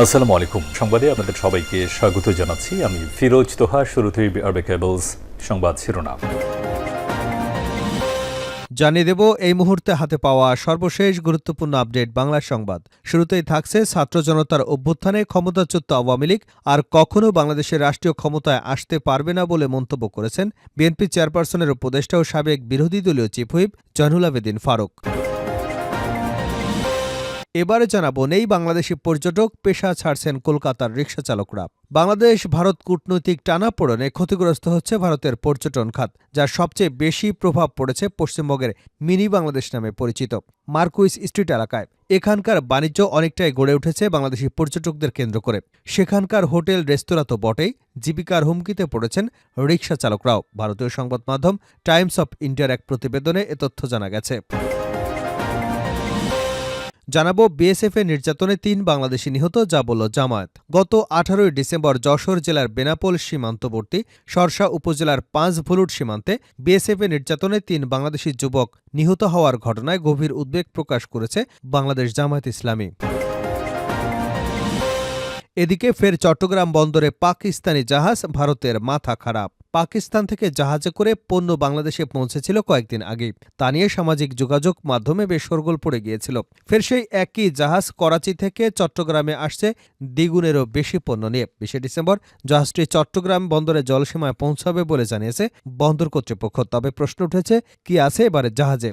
আসসালামু আলাইকুম। সংবাদে আপনাদের সবাইকে স্বাগত জানাচ্ছি। আমি ফিরোজ তোহা, শুরুতেই আরবে কেবলস সংবাদ শিরোনাম। জানিয়ে দেব, এই মুহূর্তে হাতে পাওয়া সর্বশেষ গুরুত্বপূর্ণ আপডেট বাংলা সংবাদ। শুরুতেই থাকছে ছাত্র জনতার অভ্যুত্থানে ক্ষমতাচ্যুত আওয়ামী লীগ। আর কখনো বাংলাদেশের রাষ্ট্রীয় ক্ষমতায় আসতে পারবে না বলে মন্তব্য করেছেন বিএনপি চেয়ারপারসনের উপদেষ্টা ও সাবেক বিরোধী দলীয় চিফ হুইপ জয়নুল আবেদিন ফারুক। এবারে জানাব, নেই বাংলাদেশি পর্যটক, পেশা ছাড়ছেন কলকাতার রিক্সা চালকরা। বাংলাদেশ, ভারত কূটনৈতিক টানাপোড়েনে ক্ষতিগ্রস্ত হচ্ছে ভারতের পর্যটন খাত, যার সবচেয়ে বেশি প্রভাব পড়েছে পশ্চিমবঙ্গের মিনি বাংলাদেশ নামে পরিচিত মার্কুইস স্ট্রিট এলাকায়। এখানকার বাণিজ্য অনেকটাই গড়ে উঠেছে বাংলাদেশি পর্যটকদের কেন্দ্র করে। সেখানকার হোটেল, রেস্তোরাঁ তো বটেই, জীবিকার হুমকিতে পড়েছেন রিক্সা চালকরাও। ভারতীয় সংবাদ মাধ্যম টাইমস অফ ইন্ডিয়ার এক প্রতিবেদনে এ তথ্য জানা গেছে। জানাব বিএসএফ এর নির্যাতনে তিন বাংলাদেশি নিহত, যা বলল জামায়াত। গত আঠারোই ডিসেম্বর যশোর জেলার বেনাপোল সীমান্তবর্তী সরসা উপজেলার পাঁচ ভুলুট সীমান্তে বিএসএফ এর নির্যাতনে তিন বাংলাদেশি যুবক নিহত হওয়ার ঘটনায় গভীর উদ্বেগ প্রকাশ করেছে বাংলাদেশ জামায়াত ইসলামী। এদিকে ফের চট্টগ্রাম বন্দরে পাকিস্তানি জাহাজ ভারতের মাথা খারাপ। পাকিস্তান থেকে জাহাজে করে পণ্য বাংলাদেশে পৌঁছেছিল কয়েকদিন আগে। তা নিয়ে সামাজিক যোগাযোগ মাধ্যমে বেশ সরগোল পড়ে গিয়েছিল। ফের সেই একই জাহাজ করাচি থেকে চট্টগ্রামে আসছে। দ্বিগুণেরও বেশি পণ্য নিয়ে। বিশে ডিসেম্বর জাহাজটি চট্টগ্রাম বন্দরে জলসীমায় পৌঁছাবে বলে জানিয়েছে বন্দর কর্তৃপক্ষ। তবে প্রশ্ন উঠেছে, কি আছে এবারে জাহাজে?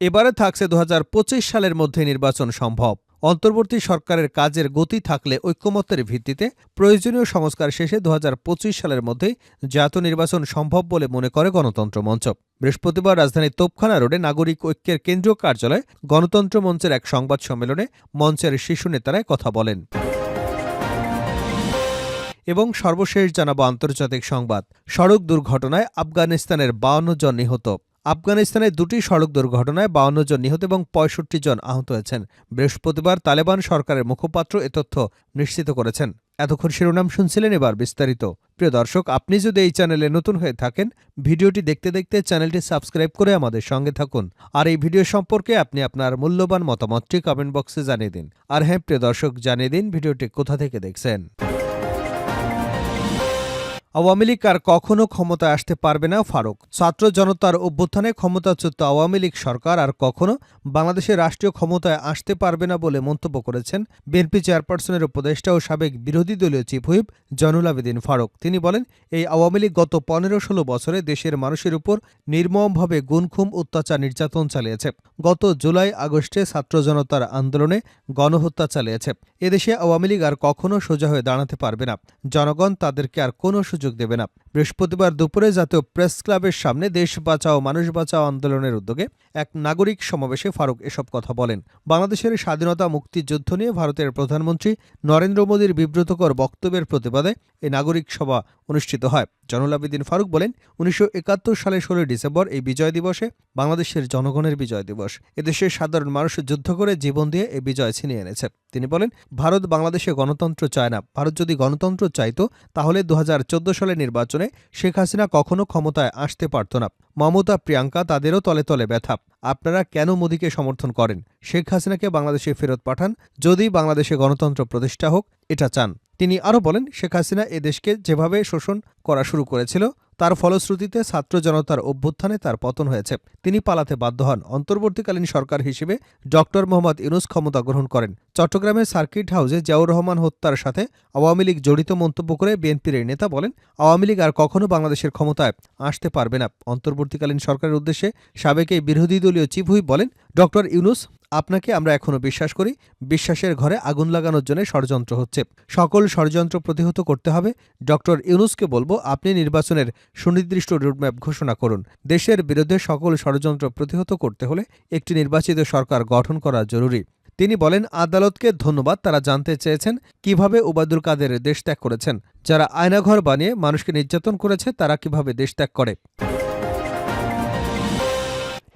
এবারে থাকছে দু হাজার পঁচিশ সালের মধ্যে নির্বাচন সম্ভব। অন্তর্বর্তী সরকারের কাজের গতি থাকলে ঐক্যমত্যের ভিত্তিতে প্রয়োজনীয় সংস্কার শেষে দু হাজার পঁচিশ সালের মধ্যেই জাতীয় নির্বাচন সম্ভব বলে মনে করে গণতন্ত্র মঞ্চ। বৃহস্পতিবার রাজধানীর তোপখানা রোডে নাগরিক ঐক্যের কেন্দ্রীয় কার্যালয়ে গণতন্ত্র মঞ্চের এক সংবাদ সম্মেলনে মঞ্চের শীর্ষ নেতারা কথা বলেন। এবং সর্বশেষ জানাব আন্তর্জাতিক সংবাদ। সড়ক দুর্ঘটনায় আফগানিস্তানের বাউন্ন জন নিহত। আফগানিস্তানের দুটি সড়ক দুর্ঘটনায় বাউন্ন জন নিহত এবং পঁয়ষট্টি জন আহত হয়েছেন। বৃহস্পতিবার তালেবান সরকারের মুখপাত্র এ তথ্য নিশ্চিত করেছেন। এতক্ষণ শিরোনাম শুনছিলেন এবার বিস্তারিত। প্রিয় দর্শক, আপনি যদি এই চ্যানেলে নতুন হয়ে থাকেন, ভিডিওটি দেখতে দেখতে চ্যানেলটি সাবস্ক্রাইব করে আমাদের সঙ্গে থাকুন। আর এই ভিডিও সম্পর্কে আপনি আপনার মূল্যবান মতামতটি কমেন্ট বক্সে জানিয়ে দিন। আর হ্যাঁ প্রিয় দর্শক, জানিয়ে দিন ভিডিওটি কোথা থেকে দেখছেন। আওয়ামী লীগ আর কখনো ক্ষমতায় আসতে পারবে না ফারুক। ছাত্র জনতার অভ্যুত্থানে ক্ষমতাচ্যুত আওয়ামী লীগ সরকার আর কখনো বাংলাদেশের রাষ্ট্রীয় ক্ষমতায় আসতে পারবে না বলে মন্তব্য করেছেন বিএনপি চেয়ারপারসনের উপদেষ্টা ও সাবেক বিরোধী দলীয় চিফ হুইপ জনুল আবেদিন ফারুক। তিনি বলেন, এই আওয়ামী লীগ গত পনেরো ষোলো বছরে দেশের মানুষের উপর নির্মমভাবে গুনখুম অত্যাচার নির্যাতন চালিয়েছে। গত জুলাই আগস্টে ছাত্র জনতার আন্দোলনে গণহত্যা চালিয়েছে। এদেশে আওয়ামী লীগ আর কখনো সোজা হয়ে দাঁড়াতে পারবে না। জনগণ তাদেরকে আর কোনো সুযোগ দেবে না। বৃহস্পতিবার দুপুরে জাতীয় প্রেস ক্লাবের সামনে দেশ বাঁচাও, মানুষ বাঁচাও আন্দোলনের উদ্যোগে এক নাগরিক সমাবেশে ফারুক এসব কথা বলেন। বাংলাদেশের স্বাধীনতা মুক্তিযুদ্ধ নিয়ে ভারতের প্রধানমন্ত্রী নরেন্দ্র মোদীর বিব্রতকর বক্তব্যের প্রতিবাদে এই নাগরিক সভা অনুষ্ঠিত হয়। জনুল আবেদিন ফারুক বলেন, উনিশশো সালের ষোলোই ডিসেম্বর এই বিজয় দিবসে বাংলাদেশের জনগণের বিজয় দিবস। এদেশের সাধারণ মানুষ যুদ্ধ করে জীবন দিয়ে এই বিজয় ছিনিয়ে এনেছে। তিনি বলেন, ভারত বাংলাদেশে গণতন্ত্র চায় না। ভারত যদি গণতন্ত্র চাইত, তাহলে দু হাজার চোদ্দ সালের নির্বাচনে শেখ হাসিনা কখনো ক্ষমতায় আসতে পারত না। মমতা, প্রিয়াঙ্কা তাদেরও তলে তলে ব্যথা। আপনারা কেন মোদীকে সমর্থন করেন? শেখ হাসিনাকে বাংলাদেশে ফেরত পাঠান, যদি বাংলাদেশে গণতন্ত্র প্রতিষ্ঠা হোক, এটা চান। তিনি আরও বলেন, শেখ হাসিনা এদেশকে যেভাবে শোষণ করা শুরু করেছিল তার ফলশ্রুতিতে ছাত্র জনতার অভ্যুত্থানে তার পতন হয়েছে। তিনি পালাতে বাধ্য হন। অন্তর্বর্তীকালীন সরকার হিসেবে ডক্টর মোহাম্মদ ইউনুস ক্ষমতা গ্রহণ করেন। চট্টগ্রামের সার্কিট হাউসে জিয়াউর রহমান হত্যার সাথে আওয়ামী লীগ জড়িত মন্তব্য করে বিএনপির এই নেতা বলেন, আওয়ামী লীগ আর কখনো বাংলাদেশের ক্ষমতায় আসতে পারবে না। অন্তর্বর্তীকালীন সরকারের উদ্দেশ্যে সাবেক এই বিরোধী দলীয় চিফ হুইপ বলেন ডক্টর ইউনুস, আপনাকে আমরা এখনও বিশ্বাস করি, বিশ্বাসের ঘরে আগুন লাগানোর জন্য ষড়যন্ত্র হচ্ছে। সকল ষড়যন্ত্র প্রতিহত করতে হবে। ডক্টর ইউনুসকে বলব, আপনি নির্বাচনের সুনির্দিষ্ট রোডম্যাপ ঘোষণা করুন। দেশের বিরুদ্ধে সকল ষড়যন্ত্র প্রতিহত করতে হলে একটি নির্বাচিত সরকার গঠন করা জরুরি। তিনি বলেন, আদালতকে ধন্যবাদ, তারা জানতে চেয়েছেন কীভাবে ওবায়দুল কাদের দেশ ত্যাগ করেছেন। যারা আয়নাঘর বানিয়ে মানুষকে নির্যাতন করেছে, তারা কীভাবে দেশ ত্যাগ করে।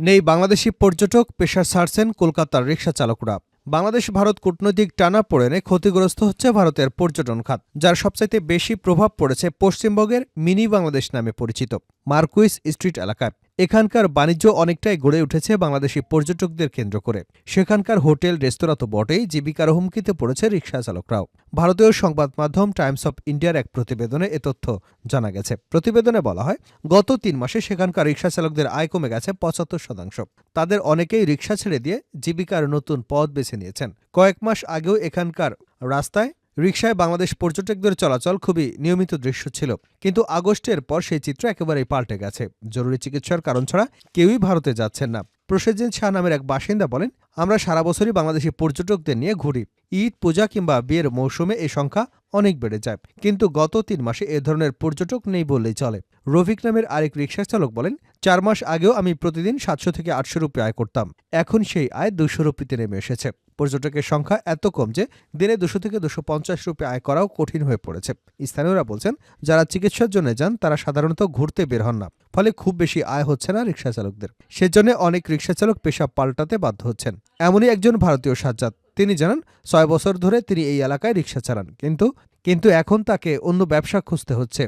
নেই বাংলাদেশি পর্যটক পেশা ছাড়ছেন কলকাতার রিক্সা চালকরা। বাংলাদেশ, ভারত কূটনৈতিক টানা পড়েনে ক্ষতিগ্রস্ত হচ্ছে ভারতের পর্যটন খাত, যার সবচাইতে বেশি প্রভাব পড়েছে পশ্চিমবঙ্গের মিনি বাংলাদেশ নামে পরিচিত, মার্কুইস স্ট্রিট এলাকায়। এখানকার বাণিজ্য অনেকটাই গড়ে উঠেছে বাংলাদেশি পর্যটকদের কেন্দ্র করে। সেখানকার হোটেল, রেস্তোরাঁ তো বটেই, জীবিকার হুমকিতে পড়েছে রিক্সা চালকরাও। ভারতীয় সংবাদ মাধ্যম টাইমস অফ ইন্ডিয়ার এক প্রতিবেদনে এ তথ্য জানা গেছে। প্রতিবেদনে বলা হয়, গত তিন মাসে সেখানকার রিক্সা চালকদের আয় কমে গেছে পঁচাত্তর শতাংশ। তাদের অনেকেই রিক্সা ছেড়ে দিয়ে জীবিকার নতুন পথ বেছে নিয়েছেন। কয়েক মাস আগেও এখানকার রাস্তায় রিকশায় বাংলাদেশ পর্যটকদের চলাচল খুবই নিয়মিত দৃশ্য ছিল। কিন্তু আগস্টের পর সেই চিত্র একেবারেই পাল্টে গেছে। জরুরি চিকিৎসার কারণ ছাড়া কেউই ভারতে যাচ্ছেন না। প্রসেনজিৎ শাহ নামের এক বাসিন্দা বলেন, আমরা সারা বছরই বাংলাদেশি পর্যটকদের নিয়ে ঘুরি। ঈদ, পূজা কিংবা বিয়ের মৌসুমে এ সংখ্যা অনেক বেড়ে যায়। কিন্তু গত তিন মাসে এ ধরনের পর্যটক নেই বললেই চলে। রফিক নামের আরেক রিক্সা চালক বলেন, চার মাস আগেও আমি প্রতিদিন সাতশো থেকে আটশো রুপি আয় করতাম। এখন সেই আয় দুশো রুপিতে নেমে এসেছে। পর্যটকের সংখ্যা এত কম যে দিনে দুশো থেকে দুশো পঞ্চাশ রুপি আয় করাও কঠিন হয়ে পড়েছে। স্থানীয়রা বলছেন, যারা চিকিৎসার জন্য যান, তারা সাধারণত ঘুরতে বের হন না, ফলে খুব বেশি আয় হচ্ছে না রিক্সা চালকদের সেজন্য অনেক রিক্সা চালক পেশা পাল্টাতে বাধ্য হচ্ছেন। এমনই একজন ভারতীয় সাজ্জাদ। তিনি জানান, ছয় বছর ধরে তিনি এই এলাকায় রিক্সা চালান, কিন্তু কিন্তু এখন তাকে অন্য ব্যবসা খুঁজতে হচ্ছে।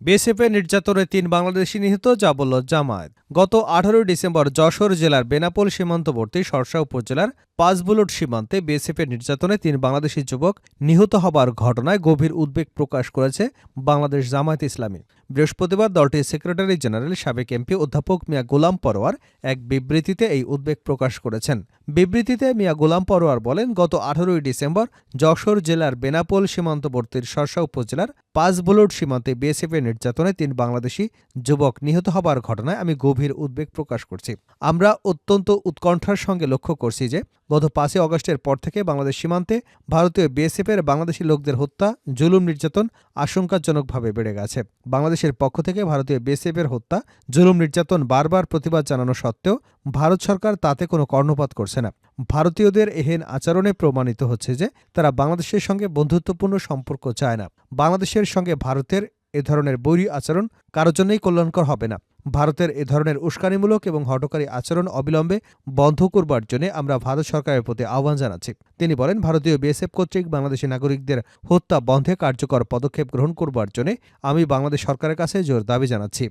বিএসএফের নির্যাতনে তিন বাংলাদেশি নিহত যা বলল জামায়াত। গত আঠারোই ডিসেম্বর যশোর জেলার বেনাপোল সীমান্তবর্তী সরসা উপজেলার পাঁচবুলট সীমান্তে বিএসএফের নির্যাতনে তিন বাংলাদেশি যুবক নিহত হবার ঘটনায় গভীর উদ্বেগ প্রকাশ করেছে বাংলাদেশ জামায়াত ইসলামী। বৃহস্পতিবার দলটির সেক্রেটারি জেনারেল সাবেক এমপি অধ্যাপক মিয়া গোলাম পরোয়ার এক বিবৃতিতে এই উদ্বেগ প্রকাশ করেছেন। বিবৃতিতে মিয়া গোলাম পরোয়ার বলেন, গত আঠারোই ডিসেম্বর যশোর জেলার বেনাপোল সীমান্তবর্তীর সরসা উপজেলার পাঁচবুলট সীমান্তে বিএসএফের নির্যাতনে তিন বাংলাদেশি যুবক নিহত হবার ঘটনায় আমি গভীর উদ্বেগ প্রকাশ করছি। আমরা অত্যন্ত উৎকণ্ঠার সঙ্গে লক্ষ্য করছি যে গত পাঁচই অগস্টের পর থেকে বাংলাদেশ সীমান্তে ভারতীয় বিএসএফের বাংলাদেশি লোকদের হত্যা, জুলুম নির্যাতন আশঙ্কাজনকভাবে বেড়ে গেছে। বাংলাদেশের পক্ষ থেকে ভারতীয় বিএসএফের হত্যা, জুলুম নির্যাতন বারবার প্রতিবাদ জানানো সত্ত্বেও ভারত সরকার তাতে কোনো কর্ণপাত করছে না। ভারতীয়দের এহেন আচরণে প্রমাণিত হচ্ছে যে তারা বাংলাদেশের সঙ্গে বন্ধুত্বপূর্ণ সম্পর্ক চায় না। বাংলাদেশের সঙ্গে ভারতের এ ধরনের বৈরী আচরণ কারোর জন্যই কল্যাণকর হবে না। ভারতের এ ধরনের উস্কানিমূলক এবং হটকারী আচরণ অবিলম্বে বন্ধ করবার জন্য আমরা ভারত সরকারের প্রতি আহ্বান জানাচ্ছি। তিনি বলেন, ভারতীয় বিএসএফ কর্তৃক বাংলাদেশি নাগরিকদের হত্যা বন্ধে কার্যকর পদক্ষেপ গ্রহণ করবার জন্য আমি বাংলাদেশ সরকারের কাছে জোর দাবি জানাচ্ছি।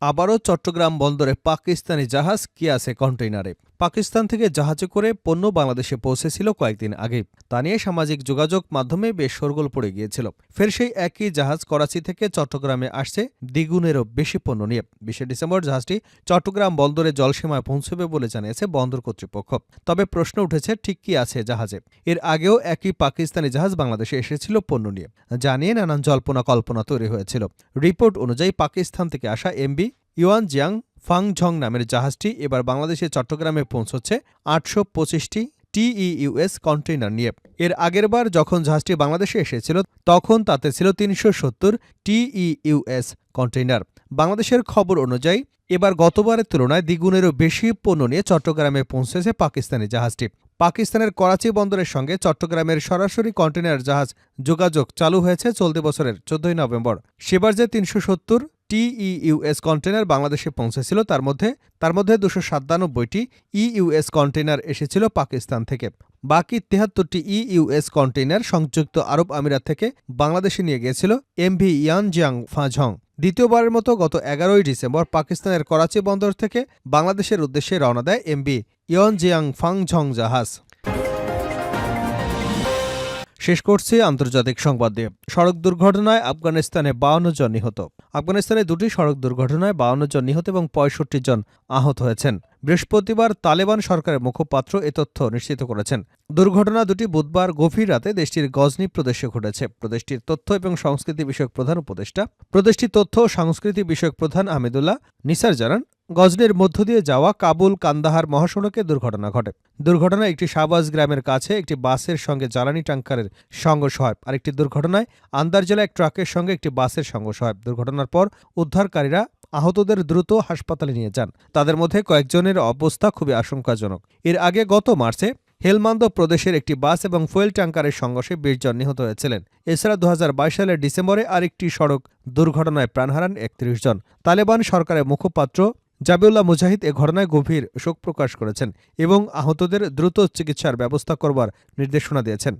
আবারও চট্টগ্রাম বন্দরে পাকিস্তানি জাহাজ কি আছে কন্টেইনারে। পাকিস্তান থেকে জাহাজে করে পণ্য বাংলাদেশে পৌঁছেছিল কয়েকদিন আগে। তা নিয়ে সামাজিক যোগাযোগ মাধ্যমে বেশ শোরগোল পড়ে গিয়েছিল। ফের সেই একই জাহাজ করাচি থেকে চট্টগ্রামে আসছে, দ্বিগুণেরও বেশি পণ্য নিয়ে। বিশে ডিসেম্বর জাহাজটি চট্টগ্রাম বন্দরে জলসীমায় পৌঁছবে বলে জানিয়েছে বন্দর কর্তৃপক্ষ। তবে প্রশ্ন উঠেছে, ঠিক কি আছে জাহাজে? এর আগেও একই পাকিস্তানি জাহাজ বাংলাদেশে এসেছিল পণ্য নিয়ে। যা নিয়ে নানান জল্পনা কল্পনা তৈরি হয়েছিল। রিপোর্ট অনুযায়ী পাকিস্তান থেকে আসা এমবি ইউয়ান জিয়াং ফাংঝং নামের জাহাজটি এবার বাংলাদেশের চট্টগ্রামে পৌঁছচ্ছে আটশো পঁচিশটি টিইউএস কন্টেইনার নিয়ে। এর আগেরবার যখন জাহাজটি বাংলাদেশে এসেছিল, তখন তাতে ছিল তিনশো সত্তর টিইউএস কন্টেইনার। বাংলাদেশের খবর অনুযায়ী, এবার গতবারের তুলনায় দ্বিগুণেরও বেশি পণ্য নিয়ে চট্টগ্রামে পৌঁছেছে পাকিস্তানি জাহাজটি। পাকিস্তানের করাচি বন্দরের সঙ্গে চট্টগ্রামের সরাসরি কন্টেইনার জাহাজ যোগাযোগ চালু হয়েছে চলতি বছরের চোদ্দই নভেম্বর। সেবার যে তিনশো সত্তর টিইউএস কন্টেনার বাংলাদেশে পৌঁছেছিল, তার মধ্যে তার মধ্যে দুশো সাতানব্বইটি ইইউএস কন্টেনার এসেছিল পাকিস্তান থেকে। বাকি তেহাত্তরটি ইইউএস কন্টেইনার সংযুক্ত আরব আমিরাত থেকে বাংলাদেশে নিয়ে গিয়েছিল এমভি ইয়ানজিয়াং ফাঝং। দ্বিতীয়বারের মতো গত এগারোই ডিসেম্বর পাকিস্তানের করাচি বন্দর থেকে বাংলাদেশের উদ্দেশ্যে রওনা দেয় এমবি ইয়নজিয়াং ফাংঝং জাহাজ। শেষ করছি আন্তর্জাতিক সংবাদ দিয়ে। সড়ক দুর্ঘটনায় আফগানিস্তানে বাউন্ন জন নিহত। আফগানিস্তানে দুটি সড়ক দুর্ঘটনায় বাউন্ন জন নিহত এবং পঁয়ষট্টি জন আহত হয়েছেন। বৃহস্পতিবার তালেবান সরকারের মুখপাত্র এ তথ্য নিশ্চিত করেছেন। দুর্ঘটনা দুটি বুধবার গভীর রাতে দেশটির গজনি প্রদেশে ঘটেছে। প্রদেশটির তথ্য এবং সংস্কৃতি বিষয়ক প্রধান উপদেষ্টা। প্রদেশটির তথ্য ও সংস্কৃতি বিষয়ক প্রধান আহমেদুল্লাহ নিসার জানান গজনের মধ্য দিয়ে যাওয়া কাবুল কান্দাহার মহাসড়কে দুর্ঘটনা ঘটে। দুর্ঘটনায় একটি শাহবাজ গ্রামের কাছে একটি বাসের সঙ্গে জ্বালানি ট্যাঙ্কারের সংঘর্ষ হয় আরেকটি দুর্ঘটনায় আন্দার জেলা এক ট্রাকের সঙ্গে একটি বাসের সংঘর্ষ হয় দুর্ঘটনার পর উদ্ধারকারীরা আহতদের দ্রুত হাসপাতালে নিয়ে যান। তাদের মধ্যে কয়েকজনের অবস্থা খুবই আশঙ্কাজনক। এর আগে গত মার্চে হেলমান্দ প্রদেশের একটি বাস এবং ফুয়েল ট্যাঙ্কারের সংঘর্ষে বিশ জন নিহত হয়েছিলেন। এছাড়া দু হাজার বাইশ সালের ডিসেম্বরে আরেকটি সড়ক দুর্ঘটনায় প্রাণ হারান একত্রিশ জন। তালেবান সরকারের মুখপাত্র জাবিউল্লাহ মুজাহিদ এ ঘটনায় গভীর শোক প্রকাশ করেছেন এবং আহতদের দ্রুত চিকিৎসার ব্যবস্থা করবার নির্দেশনা দিয়েছেন।